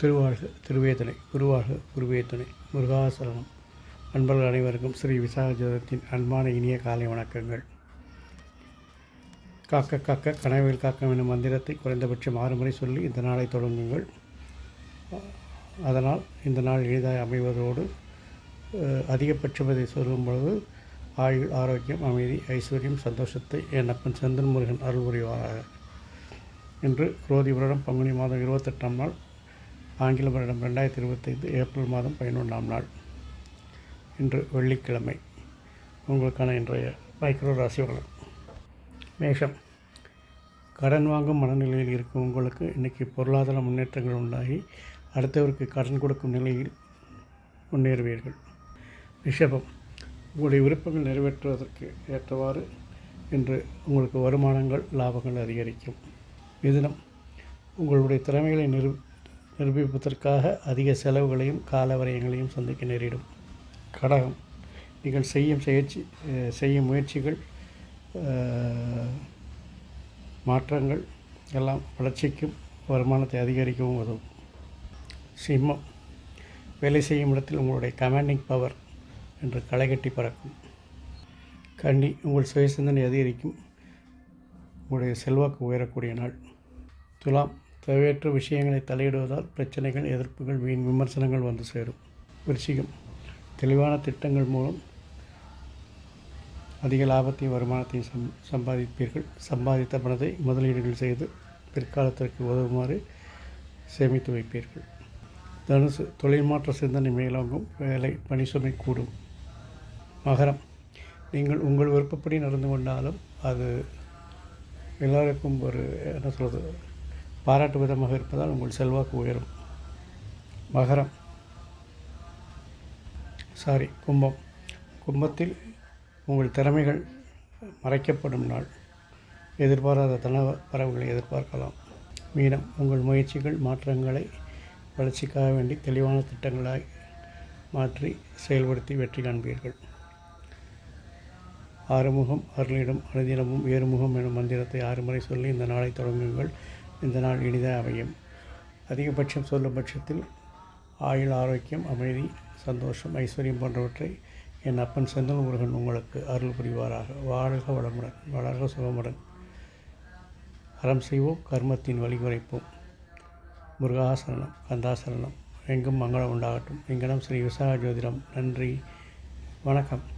திருவாழ்க திருவேதனை குருவாழ்க குருவேதனை முருகாசரணம். அன்பர்கள் அனைவருக்கும் ஸ்ரீ விசாக ஜோதத்தின் அன்பான இனிய காலை வணக்கங்கள். காக்க காக்க கனவில் காக்க எனும் மந்திரத்தை குறைந்தபட்சம் ஆறு முறை சொல்லி இந்த நாளை தொடங்குங்கள். அதனால் இந்த நாள் எளிதாக அமைவதோடு அஹ், அதிகபட்சம் சொல்லும் பொழுது ஆயுள் ஆரோக்கியம் அமைதி ஐஸ்வர்யம் சந்தோஷத்தை என் அப்பன் செந்தன் முருகன் அருள் புரிவாராக இன்று குரோதி வருடம் பங்குனி மாதம் இருபத்தெட்டாம் நாள். ஆங்கில வருடம் ரெண்டாயிரத்தி இருபத்தைந்து ஏப்ரல் மாதம் பதினொன்றாம் நாள் இன்று வெள்ளிக்கிழமை. உங்களுக்கான இன்றைய மைக்ரோ ராசி மேஷம் கடன் வாங்கும் மனநிலையில் இருக்கும் உங்களுக்கு இன்றைக்கி பொருளாதார முன்னேற்றங்கள் உண்டாகி அடுத்தவருக்கு கடன் கொடுக்கும் நிலையில் முன்னேறுவீர்கள். ரிஷபம் உங்களுடைய விருப்பங்கள் நிறைவேற்றுவதற்கு ஏற்றவாறு இன்று உங்களுக்கு வருமானங்கள் லாபங்கள் அதிகரிக்கும். மிதுனம் உங்களுடைய திறமைகளை நிரூ நிரூபிப்பதற்காக அதிக செலவுகளையும் கால வரையங்களையும் சந்திக்க நேரிடும். கடகம். நீங்கள் செய்யும் செயற்சி செய்யும் முயற்சிகள் மாற்றங்கள் எல்லாம் வளர்ச்சிக்கும் வருமானத்தை அதிகரிக்கவும் உதவும். சிம்மம். வேலை செய்யும் இடத்தில் உங்களுடைய கமாண்டிங் பவர் என்று களைகட்டி பறக்கும். கன்னி உங்கள் சுய சிந்தனை அதிகரிக்கும். உங்களுடைய செல்வாக்கு உயரக்கூடிய நாள். துலாம். தேவையற்ற விஷயங்களை தலையிடுவதால் பிரச்சனைகள் எதிர்ப்புகள் வீண் விமர்சனங்கள் வந்து சேரும். விருச்சிகம். தெளிவான திட்டங்கள் மூலம் அதிக லாபத்தையும் வருமானத்தையும் சம் சம்பாதிப்பீர்கள். சம்பாதித்த பணத்தை முதலீடுகள் செய்து பிற்காலத்திற்கு உதவுமாறு சேமித்து வைப்பீர்கள். தனுசு. தொழில் மாற்ற சிந்தனை மேலோங்கும். வேலை பணி சுமை கூடும். மகரம். நீங்கள் உங்கள் விருப்பப்படி நடந்து கொண்டாலும் அது எல்லோருக்கும் ஒரு என்ன சொல்கிறது பாராட்டு விதமாக இருப்பதால் உங்கள் செல்வாக்கு உயரும். மகரம். சாரி கும்பம். கும்பத்தில் உங்கள் திறமைகள் மறைக்கப்படும் நாள். எதிர்பாராத தன வரவுகளை எதிர்பார்க்கலாம். மீனம் உங்கள் முயற்சிகள் மாற்றங்களை வளர்ச்சிக்காக வேண்டி தெளிவான திட்டங்களாய் மாற்றி செயல்படுத்தி வெற்றி காண்பீர்கள். ஆறுமுகம் அருளிடம் அனுதினமும் ஏறுமுகம் எனும் மந்திரத்தை ஆறு முறை சொல்லி இந்த நாளை தொடங்குங்கள். இந்த நாள் இனிதாக அமையும். அதிகபட்சம் சொல்லும் பட்சத்தில் ஆயுள் ஆரோக்கியம் அமைதி சந்தோஷம் ஐஸ்வர்யம் போன்றவற்றை என் அப்பன் செந்தல் முருகன் உங்களுக்கு அருள் புரிவாராக. வாழ்க வளமுடன் வளர்க சுகமுடன். அறம் செய்வோம் கர்மத்தின் வழிகுறைப்போம் முருகாசரணம் கந்தாசரணம் எங்கும் மங்களம் உண்டாகட்டும். எங்கனம் ஸ்ரீ விசாக ஜோதிடம் நன்றி. வணக்கம்.